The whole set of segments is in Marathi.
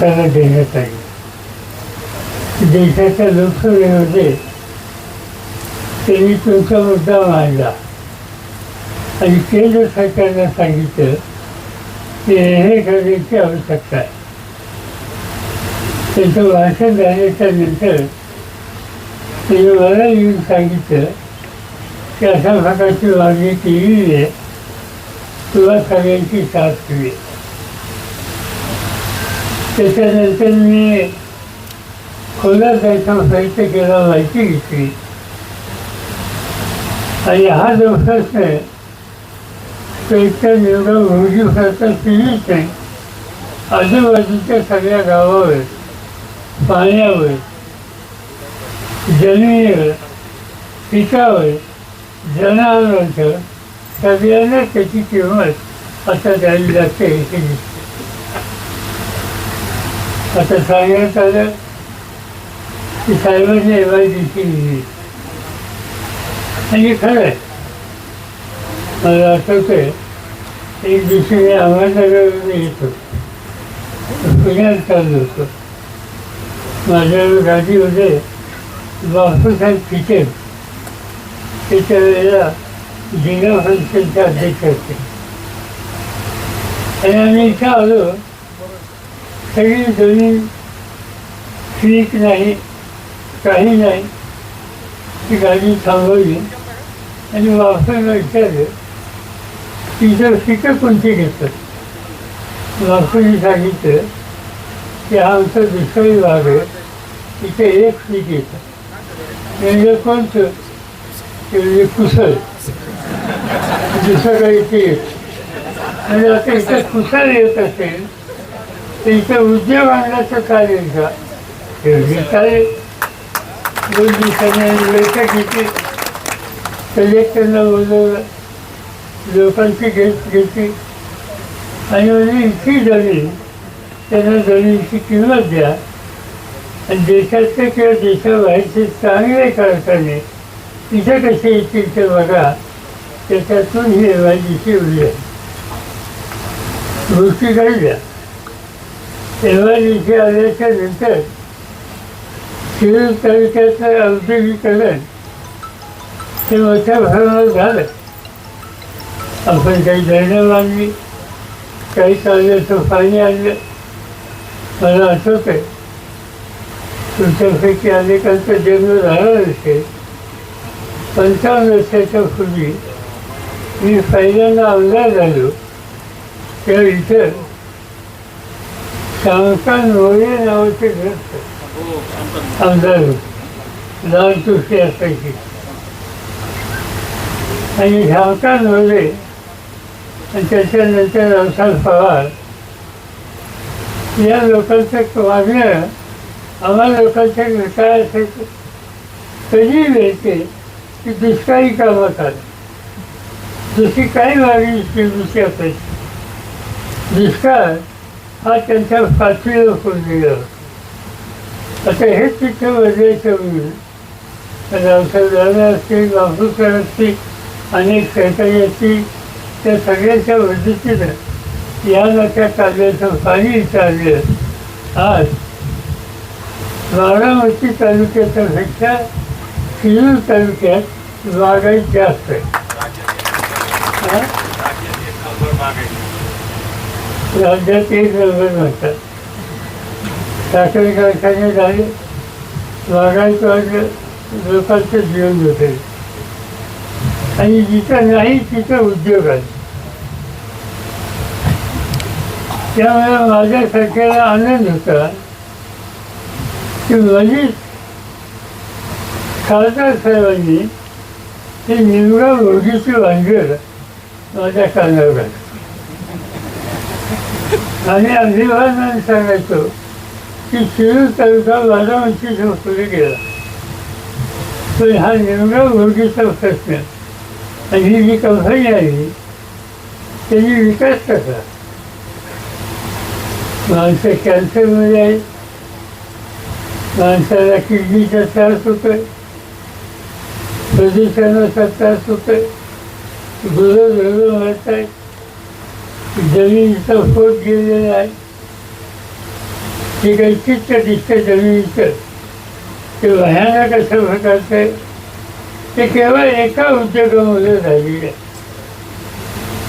त्यांना देण्यात आली. देशाच्या लोकसभेमध्ये त्यांनी तुमचा मुद्दा मांडला. आणि केंद्र सरकारनं सांगितलं की हे करण्याची आवश्यकता आहे. त्यांचं भाषण झाल्याच्यानंतर त्यांनी मला येऊन सांगितलं की अशा प्रकारची मागणी केलेली आहे तुला सगळ्यांची साथ हवी त्याच्यानंतर मी खोल्या जायचा प्रयत्न केला माहिती घेतली आणि हा जो प्रश्न आहे तो निवडा भोगी प्रश्न केलीच नाही आजूबाजूच्या सगळ्या गावावर पाण्यावर जमिनीवर पिकावर जनावरांचं सगळ्यांना त्याची किंमत आता द्यायला लागते हे दिसते. आता सांगण्यात आलं की साहेबांनी एम आय दिली आणि खरं आहे. मला आठवतंय एक दिवशी मी अहमदनगरमध्ये येतो. पुण्यात चाललो होतो. माझ्या गाडीमध्ये बापूसाहेब किचन त्याच्या वेळेला जिल्हा परिषदचे अध्यक्ष होते आणि आम्ही इथं आलो. सगळी जमीन ठीक नाही काही नाही. ती गाडी थांबवली. आणि वापरायला विचारलं तिथं सीटं कोणती घेतात वापराने सांगितलं की हा आमचा दुसरा विभाग आहे. तिथे एक सीट येतं. म्हणजे कोणतं? केलेली म्हणजे कुसळ दुसरं काही म्हणजे आता इथं कुसळ येत असेल तर इथं उद्योग आणण्याचं कार्य का? एवढी दोन दिवसांनी बैठक घेतली. कलेक्टरला बोलवलं. लोकांची घेत घेतली. आणि म्हणजे इतकी जमीन त्यांना जमिनीची किंमत द्या. आणि देशातले किंवा देशाबाहेरचे चांगले कारखाने तिथे कसे येतील ते बघा. त्याच्यातून ही एवायची शिवली आहे. गोष्टी घडल्या एवायची आल्याच्यानंतर शिरूर तालुक्याचं औद्योगिकरण ते मोठ्या प्रमाणात झालं. आपण काही धरणं बांधली काही काढल्याचं पाणी आणलं. मला आठवत आहे तुमच्यापैकी अनेकांचा जन्म झाला असेल. पंचावन्न वर्षाच्या पूर्वी मी पहिल्यांदा आमदार झालो. तेव्हा इथं शांतान मोरे नावाचे घर आमदार होते. लाल तुळशी असायची. आणि शांतान मोरे आणि त्याच्यानंतर रामसाल पवार या लोकांचं वागणं आम्हाला लोकांच्या काय असायचं कधी मिळते? की दुष्काळी कामात आलं. दुसरी काही मागणी दुसरी असायची दुष्काळ हा त्यांच्या पाचवीला फोडलेला आता हे चित्र बदलायचं वेळी रावसाहेब असतील बापूकर असतील अनेक सहकारी असतील त्या सगळ्यांच्या मदतीनं या नद्या काढल्याचं पाणी चाललं आज बारामती तालुक्याच्या पेक्षा शिरूर तालुक्यात बागायत जास्त आहे. राज्यात एक नंबर म्हणतात साखर कारखाने झाले बागायत लोकांचं जीवन होते आणि जिथं नाही तिथं उद्योग आहे. त्यामुळे माझ्या सरकारला आनंद होता की माझी खासदार साहेबांनी ते निवडा ओढीची भांडवल माझ्या कानावर आणि अभिमानाने सांगायचो की शिरूर तालुका बारामती पुढे गेला पण हा निवडा ओढीचा प्रश्न आणि ही जी कंपनी आली त्याची विकास कसा माणसं कॅन्सरमध्ये आहे माणसाला किडनीचा त्रास होतोय प्रदूषण त्रास होतोय गुरु गुरु म्हणत आहे. जमिनीचा फोट गेलेला आहे. ते काही चित्त दिसतं जमिनीचं. ते भयानक असं प्रकारचं आहे. ते केवळ एका उद्योगामध्ये झालेलं आहे.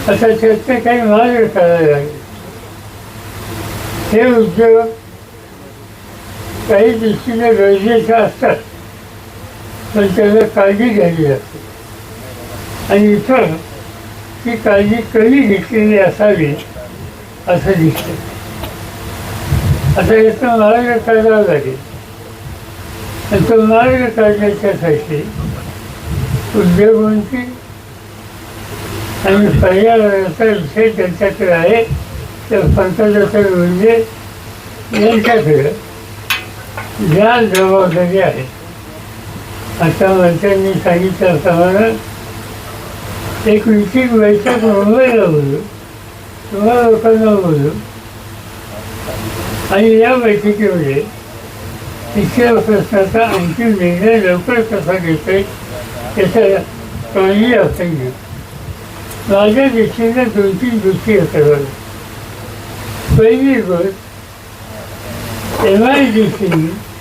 आता त्यातनं काही मार्ग करायला लागले हे उद्योग काही दृष्टीने गरजेचे असतात. पण त्याला काळजी घ्यावी लागते आणि इथं ती काळजी कमी घेतलेली असावी असं दिसते आता याचा मार्ग काढावा लागेल. आणि तो मार्ग काढण्याच्यासाठी उद्योगांची आणि पर्यावरणाचा विषय त्यांच्याकडे आहे तर पंतप्रधान म्हणजे यांच्याकडे. ज्या जबाबदारी आहे. आता मंत्र्यांनी सांगितल्याप्रमाणे एक विशिष्ट बैठक मुंबईला बोलू तुम्हा लोकांना बोलू आणि या बैठकीमध्ये तिसऱ्या प्रश्नाचा अंतिम निर्णय लवकर कसा घेता येईल याचा काळजी आपण घेऊ माझ्या दृष्टीने दोन तीन गोष्टी होतात पहिली गोष्ट एम आय डी सीने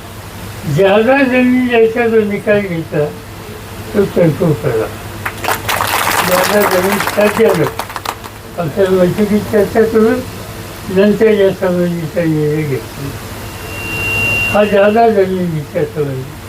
जादा जमीन द्यायचा जो निकाल घेतला तो कंट्रोल करा. जादा जमीन साध्यानं आमच्या बैठकीत चर्चा करून नंतर या संबंधीचा निर्णय घेतला हा जादा जमिनीच्या संबंधी